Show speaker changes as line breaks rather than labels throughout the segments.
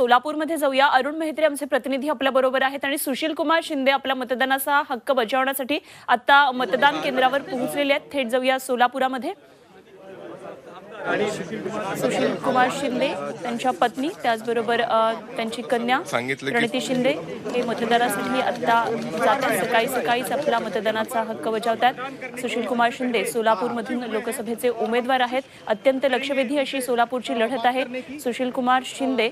सोलापूरमध्ये जाऊया. अरुण मेहत्रे आमचे प्रतिनिधी आपल्या बरोबर आहेत आणि सुशील कुमार शिंदे आपला मतदानाचा हक्क बजावण्यासाठी आता मतदान केंद्रावर पोहोचलेले आहेत. थेट जाऊया सोलापुरामध्ये. सुशील कुमार शिंदे त्यांच्या पत्नी त्याचबरोबर त्यांची कन्या प्रणिती शिंदे हे मतदानासाठी आता जातात. सकाळी सकाळीच आपला मतदानाचा हक्क बजावतात. सुशील कुमार शिंदे सोलापूरमधून लोकसभेचे उमेदवार आहेत. अत्यंत लक्षवेधी अशी सोलापूरची लढत आहे. सुशील कुमार शिंदे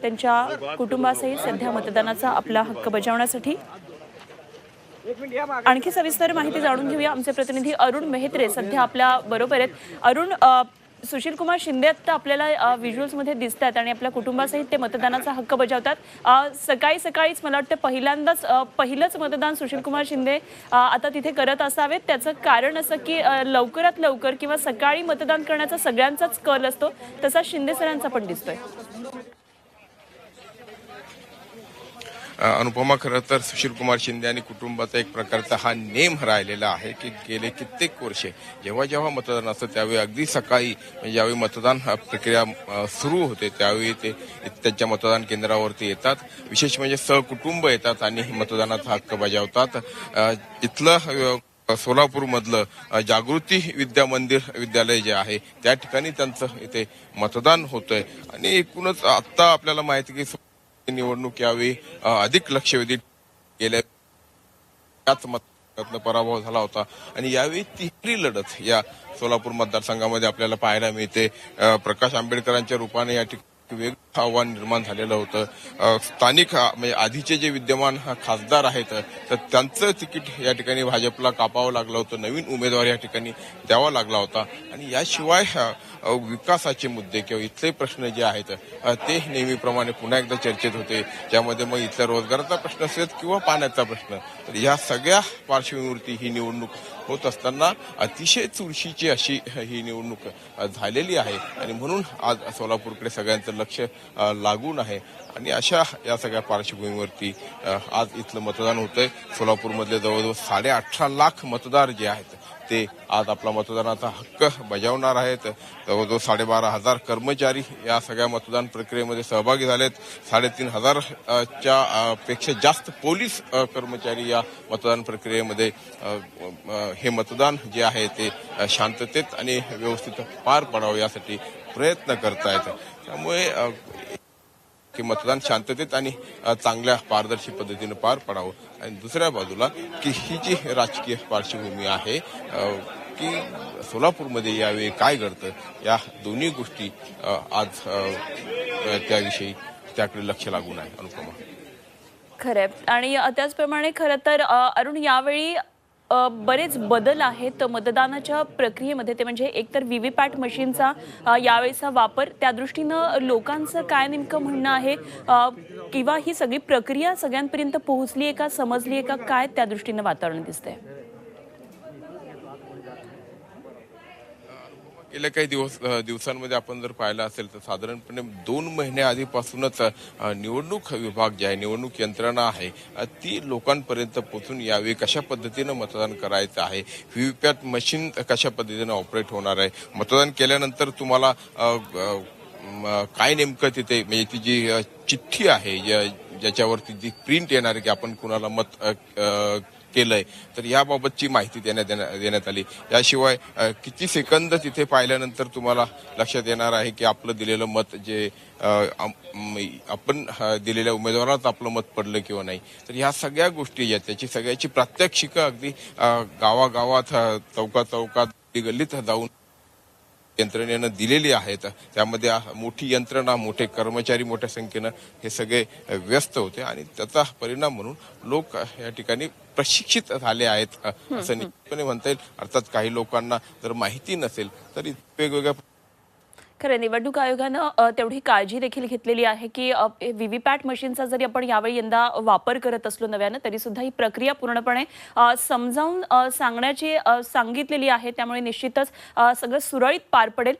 त्यांच्या कुटुंबासही सध्या मतदानाचा आपला हक्क बजावण्यासाठी. आणखी सविस्तर माहिती जाणून घेऊया. आमचे प्रतिनिधी अरुण मेहत्रे सध्या आपल्या बरोबर आहेत. अरुण सुशील कुमार शिंदे आता आपल्याला व्हिज्युअल्समध्ये दिसतात आणि आपल्या कुटुंबासहित ते मतदानाचा हक्क बजावतात. सकाळी सकाळीच मला वाटतं पहिल्यांदाच पहिलंच मतदान सुशील कुमार शिंदे आता तिथे करत असावेत. त्याचं कारण असं की लवकरात लवकर किंवा सकाळी मतदान करण्याचा सगळ्यांचाच कल असतो. तसा शिंदे सरांचा पण दिसतोय.
अनुपमा खरं तर सुशीलकुमार शिंदे आणि कुटुंबाचा एक प्रकारचा हा नेम राहिलेला आहे की गेले कित्येक वर्षे जेव्हा जेव्हा मतदान असतं त्यावेळी अगदी सकाळी म्हणजे ज्यावेळी मतदान प्रक्रिया सुरू होते त्यावेळी ते त्यांच्या मतदान केंद्रावरती येतात. विशेष म्हणजे सहकुटुंब येतात आणि मतदानाचा हक्क बजावतात. तिथलं इथलं सोलापूरमधलं जागृती विद्या मंदिर विद्यालय जे आहे त्या ठिकाणी त्यांचं इथे मतदान होतंय. आणि एकूणच आत्ता आपल्याला माहिती की निवडणूक यावेळी अधिक लक्षवेधी गेल्या त्याच मतदानातनं पराभव झाला होता. आणि यावेळी तिसरी लढत या सोलापूर मतदारसंघामध्ये आपल्याला पाहायला मिळते. प्रकाश आंबेडकरांच्या रूपाने या ठिकाणी वेग आव्हान निर्माण झालेलं होतं. स्थानिक म्हणजे आधीचे जे विद्यमान खासदार आहेत तर त्यांचं तिकीट या ठिकाणी भाजपला कापावं लागलं होतं. नवीन उमेदवार या ठिकाणी द्यावा लागला होता. आणि याशिवाय विकासाचे मुद्दे किंवा इथले प्रश्न जे आहेत ते नेहमीप्रमाणे पुन्हा एकदा चर्चेत होते. ज्यामध्ये मग इथल्या रोजगाराचा प्रश्न असेल किंवा पाण्याचा प्रश्न तर या सगळ्या पार्श्वभूमीवरती ही निवडणूक होत असताना अतिशय चुरशीची अशी ही निवडणूक झालेली आहे. आणि म्हणून आज सोलापूरकडे सगळ्यांचं लक्ष लागून आहे. आणि अशा या सगळ्या पार्श्वभूमीवरती आज इथलं मतदान होतंय. सोलापूरमधले जवळजवळ साडे अठरा लाख मतदार जे आहेत ते आज आपला मतदानाचा हक्क बजावणार आहेत. जवळजवळ साडेबारा हजार कर्मचारी या सगळ्या मतदान प्रक्रियेमध्ये सहभागी झालेत. साडेतीन हजार च्या पेक्षा जास्त पोलीस कर्मचारी या मतदान प्रक्रियेमध्ये हे मतदान जे आहे ते शांततेत आणि व्यवस्थित पार पडावं यासाठी प्रयत्न करतायत. त्यामुळे की मतदान शांततेत आणि चांगल्या पारदर्शी पद्धतीनं पार पडावं. आणि दुसऱ्या बाजूला की ही जी राजकीय पार्श्वभूमी आहे की सोलापूरमध्ये यावेळी काय घडतं या दोन्ही गोष्टी आज त्याविषयी त्याकडे लक्ष लागून आहे. अनुपमा.
खरंय. आणि त्याचप्रमाणे खरं तर अरुण यावेळी बरेच बदल आहेत. मतदानाच्या प्रक्रियेमध्ये ते म्हणजे एकतर व्हीव्हीपॅट मशीनचा यावेळेचा वापर त्या दृष्टीनं लोकांचं काय नेमकं म्हणणं आहे? किंवा ही सगळी प्रक्रिया सगळ्यांपर्यंत पोहोचली आहे का समजली आहे का? काय त्या दृष्टीनं वातावरण दिसतंय?
गेल्या काही दिवस दिवसांमध्ये आपण जर पाहिलं असेल तर साधारणपणे दोन महिन्याआधीपासूनच निवडणूक विभाग जे आहे निवडणूक यंत्रणा आहे ती लोकांपर्यंत पोहोचून यावी कशा पद्धतीनं मतदान करायचं आहे व्हीव्हीपॅट मशीन कशा पद्धतीनं ऑपरेट होणार आहे मतदान केल्यानंतर तुम्हाला काय नेमकं तिथे म्हणजे ती जी चिठ्ठी आहे ज्याच्यावरती जी प्रिंट येणार आहे की आपण कुणाला मत केलंय. तर याबाबतची माहिती देण्यात देण्या- देण्यात आली. याशिवाय किती सेकंद तिथे पाहिल्यानंतर तुम्हाला लक्षात येणार आहे की आपलं दिलेलं मत जे आपण दिलेल्या उमेदवारात आपलं मत पडलं किंवा नाही. तर ह्या सगळ्या गोष्टी या त्याची सगळ्याची प्रात्यक्षिकं अगदी गावागावात चौका चौकात गल्लीत जाऊन यंत्रणेनं दिलेली आहेत. त्यामध्ये मोठी यंत्रणा मोठे कर्मचारी मोठ्या संख्येनं हे सगळे व्यस्त होते आणि त्याचा परिणाम म्हणून लोक या ठिकाणी प्रशिक्षित झाले आहेत असं निश्चितपणे म्हणता येईल. अर्थात काही लोकांना जर माहिती नसेल तरी वेगवेगळ्या
खरं निवडणूक आयोगानं तेवढी काळजी देखील घेतलेली आहे की व्हीव्हीपॅट मशीनचा जरी आपण यावेळी यंदा वापर करत असलो नव्यानं तरी सुद्धा ही प्रक्रिया पूर्णपणे समजावून सांगण्याची सांगितलेली आहे. त्यामुळे निश्चितच सगळं सुरळीत पार पडेल.